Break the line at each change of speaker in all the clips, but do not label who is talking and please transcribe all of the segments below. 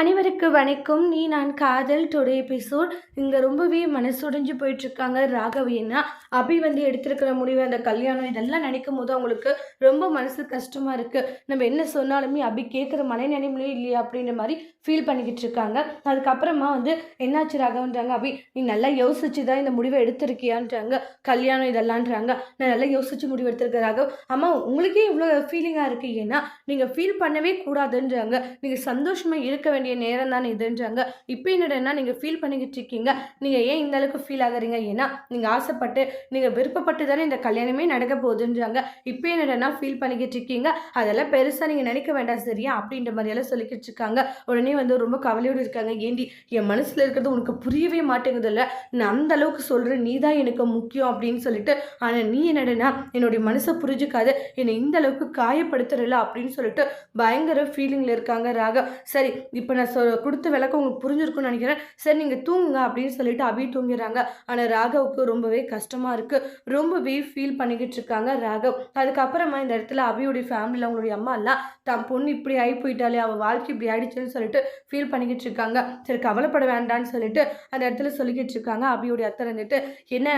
அனைவருக்கு வணக்கம். நீ நான் காதல் டுடே எபிசோட். இங்கே ரொம்பவே மனசுடைஞ்சு போயிட்டுருக்காங்க ராகவி என்ன அபி வந்து எடுத்திருக்கிற முடிவு அந்த கல்யாணம் இதெல்லாம் நினைக்கும் போது அவங்களுக்கு ரொம்ப மனசு கஷ்டமாக இருக்குது நம்ம என்ன சொன்னாலுமே அபி கேட்குற மனநிலைமையிலே இல்லையா அப்படின்ற மாதிரி ஃபீல் பண்ணிக்கிட்டு இருக்காங்க. அதுக்கப்புறமா வந்து என்னாச்சு ராகவன்றாங்க? அபி நீ நல்லா யோசிச்சு தான் இந்த முடிவை எடுத்திருக்கியான்றாங்க. கல்யாணம் இதெல்லாம்ன்றாங்க நான் நல்லா யோசிச்சு முடிவு எடுத்திருக்கேன் ராகவ். அம்மா உங்களுக்கே இவ்வளோ ஃபீலிங்காக இருக்குது ஏன்னா நீங்கள் ஃபீல் பண்ணவே கூடாதுன்றாங்க. நீங்கள் சந்தோஷமாக இருக்க வேண்டிய நேரம் தானே இதுன்றாங்க. இப்போ என்னடனா நீங்கள் ஃபீல் பண்ணிக்கிட்டு இருக்கீங்க. நீங்கள் ஏன் இந்த அளவுக்கு ஃபீல் ஆகுறீங்க? ஏன்னா நீங்கள் ஆசைப்பட்டு நீங்கள் விருப்பப்பட்டு தானே இந்த கல்யாணமே நடக்க போகுதுன்றாங்க. இப்போ என்னடனா ஃபீல் பண்ணிக்கிட்டு இருக்கீங்க? அதெல்லாம் பெருசாக நீங்கள் நினைக்க வேண்டாம். சரியா? அப்படின்ற மாதிரியெல்லாம் சொல்லிக்கிட்டு இருக்காங்க. உடனே வந்து ரொம்ப கவலையோடு இருக்காங்க. ஏண்டி என் மனசில் இருக்கிறது உனக்கு புரியவே மாட்டேங்குதில்ல? நான் அந்த அளவுக்கு சொல்கிறேன் நீ தான் எனக்கு முக்கியம் அப்படின்னு சொல்லிட்டு ஆனால் நீ என்னடனா என்னுடைய மனசை புரிஞ்சுக்காது என்னை இந்த அளவுக்கு காயப்படுத்துறல அப்படின்னு சொல்லிட்டு பயங்கர ஃபீலிங்கில் இருக்காங்க ராக சரி இப்போ நான் சொ கொடுத்த விளக்கம் உங்களுக்கு புரிஞ்சிருக்கும்னு நினைக்கிறேன். சரி நீங்கள் தூங்குங்க அப்படின்னு சொல்லிட்டு அபி தூங்கிடுறாங்க. ஆனால் ராகவுக்கு ரொம்பவே கஷ்டமாக இருக்குது ரொம்பவே ஃபீல் பண்ணிக்கிட்டு இருக்காங்க ராகவ். அதுக்கப்புறமா இந்த இடத்துல அபியுடைய ஃபேமிலியில் அவங்களுடைய அம்மா எல்லாம் தன் பொண்ணு இப்படி ஆகி போயிட்டாலே அவள் வாழ்க்கை இப்படி ஆயிடுச்சுன்னு சொல்லிட்டு ஃபீல் பண்ணிக்கிட்டு இருக்காங்க. சரி கவலைப்பட வேண்டாம்னு சொல்லிட்டு அந்த இடத்துல சொல்லிக்கிட்டு இருக்காங்க அபியுடைய அத்தை இருந்துட்டு என்ன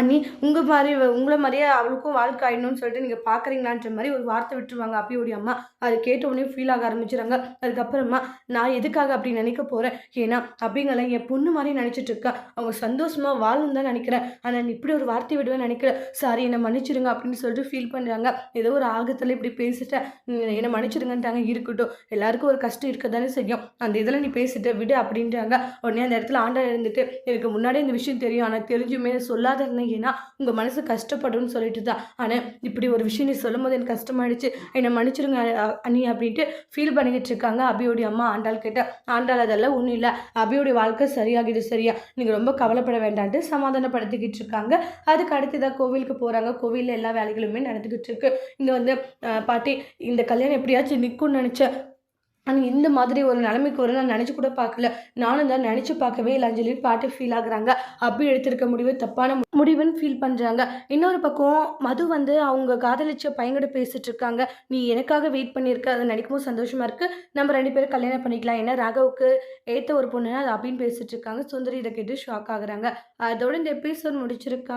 அண்ணி உங்கள் மாதிரி உங்களை மாதிரியே அவளுக்கும் வாழ்க்கை ஆயிடணும்னு சொல்லிட்டு நீங்கள் பார்க்குறீங்களான்ற மாதிரி ஒரு வார்த்தை விட்டுருவாங்க அப்பியோடைய அம்மா. அது கேட்ட உடனே ஃபீல் ஆக ஆரம்பிச்சுறாங்க அதுக்கப்புறமா நான் எதுக்காக அப்படி நினைக்க போகிறேன் ஏன்னா அப்படிங்கலாம் என் பொண்ணு மாதிரி நினச்சிட்டு இருக்கா. அவங்க சந்தோஷமாக வாழும் தான் நினைக்கிறேன். ஆனால் நீ இப்படி ஒரு வார்த்தை விடுவேன் நினைக்கிறேன் சாரி என்னை மன்னிச்சிடுங்க அப்படின்னு சொல்லிட்டு ஃபீல் பண்ணுறாங்க ஏதோ ஒரு ஆகத்தில் இப்படி பேசிட்டேன். என்னை மன்னிச்சிருங்கன்ட்டாங்க. இருக்கட்டும். எல்லாருக்கும் ஒரு கஷ்டம் இருக்க தானே செய்யும். அந்த இதில் நீ பேசிட்ட விடு அப்படின்றாங்க. உடனே அந்த இடத்துல ஆண்டா இருந்துட்டு எனக்கு முன்னாடி இந்த விஷயம் தெரியும். ஆனால் தெரிஞ்சுமே சொல்லாத இருந்தேன் ஏன்னா உங்கள் மனசு கஷ்டப்படும்னு சொல்லிட்டு தான் ஆனால் இப்படி ஒரு விஷயம் நீ சொல்லும் போது எனக்கு கஷ்டமாயிடுச்சு. என்னை மன்னிச்சிருங்க அண்ணி அப்படின்ட்டு ஃபீல் பண்ணிக்கிட்டு இருக்காங்க அபியோடைய அம்மா ஆண்டாள் கேட்டால் ஆண்டாள் அதெல்லாம் ஒன்றும் இல்லை. அபியோடைய வாழ்க்கை சரியாகிடு சரியா. நீங்கள் ரொம்ப கவலைப்பட வேண்டான்ட்டு சமாதானப்படுத்திக்கிட்டு இருக்காங்க அதுக்கு அடுத்ததாக கோவிலுக்கு போகிறாங்க கோவிலில் எல்லா வேலைகளுமே நடந்துக்கிட்டு இருக்கு இங்கே வந்து பாட்டி இந்த கல்யாணம் எப்படியாச்சும் நிற்கும்னு நினச்சேன் ஆனால் இந்த மாதிரி ஒரு நிலைமைக்கு வரும் நான் நினச்சி கூட பார்க்கல. நானும் தான் நினச்சி பார்க்கவே இல்லை அஞ்சலின்னு பாட்டு ஃபீல் ஆகுறாங்க. அப்படி எடுத்திருக்க முடிவு தப்பான முடிவுன்னு ஃபீல் பண்ணுறாங்க இன்னொரு பக்கம் மது வந்து அவங்க காதலிச்ச பையன்கிட்ட பேசிட்டு இருக்காங்க. நீ எனக்காக வெயிட் பண்ணியிருக்க அதை நடிக்கும்போது சந்தோஷமாக இருக்குது நம்ம ரெண்டு பேரும் கல்யாணம் பண்ணிக்கலாம். ஏன்னா ராகவுக்கு ஏற்ற ஒரு பொண்ணுன்னா அது அப்படின்னு பேசிட்டு இருக்காங்க. சுந்தரி இதை கேட்டு ஷாக் ஆகுறாங்க. அதோட இந்த எபிசோட் முடிச்சிருக்காங்க.